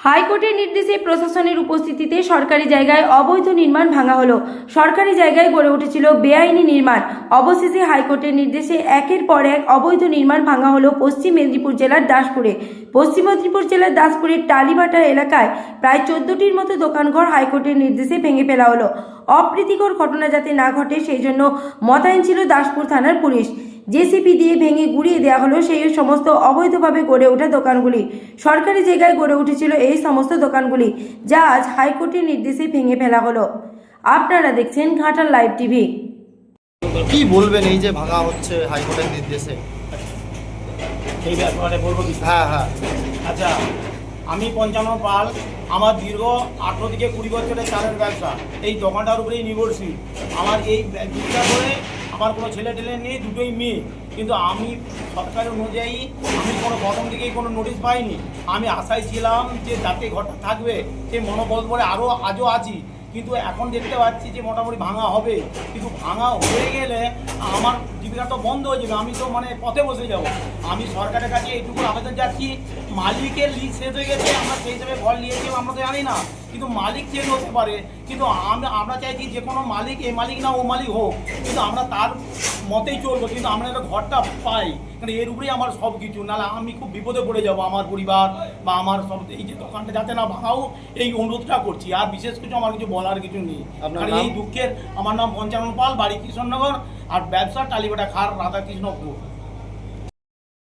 হাইকোর্টের নির্দেশে প্রশাসনের উপস্থিতিতে সরকারি জায়গায় অবৈধ নির্মাণ ভাঙা হলো। সরকারি জায়গায় গড়ে উঠেছিল বেআইনি নির্মাণ। অবশেষে হাইকোর্টের নির্দেশে একের পর এক অবৈধ নির্মাণ ভাঙা হলো পশ্চিম মেদিনীপুর জেলার দাসপুরে। পশ্চিম মেদিনীপুর জেলার দাসপুরের টালিবাটা এলাকায় প্রায় চোদ্দটির মতো দোকানঘর হাইকোর্টের নির্দেশে ভেঙে ফেলা হলো। অপ্রীতিকর ঘটনা যাতে না ঘটে সেই জন্য মোতায়েন ছিল দাসপুর থানার পুলিশ। জেসিপি দিয়ে ভেঙে গুড়িয়ে দেওয়া হলো সেই সমস্ত অবৈধভাবে গড়ে ওঠা দোকানগুলি। সরকারি জায়গায় গড়ে উঠেছিল এই সমস্ত দোকানগুলি যা আজ হাইকোর্টের নির্দেশে ভেঙে ফেলা হলো। আপনারা দেখছেন ঘাটাল লাইভ টিভি। কি বলবেন এই যে ভাঙা হচ্ছে হাইকোর্টের নির্দেশে? সেই ব্যাপারে বলব কি হ্যাঁ হ্যাঁ। আচ্ছা আমি পঞ্চান্ন পাল, আমার দীর্ঘ আঠেরো থেকে কুড়ি বছরের চালের ব্যবসা। এই দোকানটার উপরেই নির্ভরশীল। আমার এই ব্যবসা করে আমার কোনো ছেলে টেলে নেই, দুটোই মেয়ে। কিন্তু আমি সরকার অনুযায়ী আমি কোনো প্রথম থেকেই কোনো নোটিশ পাইনি। আমি আশায় ছিলাম যে যাতে ঘরটা থাকবে, সেই মনোবল করে আরও আজও আছি। কিন্তু এখন দেখতে পাচ্ছি যে মোটামুটি ভাঙা হবে। কিন্তু ভাঙা হয়ে গেলে আমার জীবিকা তো বন্ধ হয়ে যাবে, আমি তো মানে পথে বসে যাব। আমি সরকারের কাছে এইটুকু আবেদন যাচ্ছি মালিকের লিজ শেষ হয়ে গেছে, আমরা সেই হিসাবে ঘর নিয়েছি, আমরা তো জানি না। কিন্তু মালিক চেঞ্জ হতে পারে। কিন্তু আমরা আমরা চাইছি যে কোনো মালিক এই মালিক না ও মালিক হোক। কিন্তু আমরা তার মতেই চলবো কিন্তু আমরা একটা ঘরটা পাই। কারণ এর উপরেই আমার সব কিছু নাহলে আমি খুব বিপদে পড়ে যাব আমার পরিবার বা আমার সব এই যে দোকানটা যাতে না ভাঙাও এই অনুরোধটা করছি। আর বিশেষ কিছু আমার কিছু বলার কিছু নেই। আপনার কারণ এই দুঃখের আমার নাম পঞ্চানন পাল বাড়ি কৃষ্ণনগর। আর ব্যবসা টালিবাটা খার রাধাকৃষ্ণপুর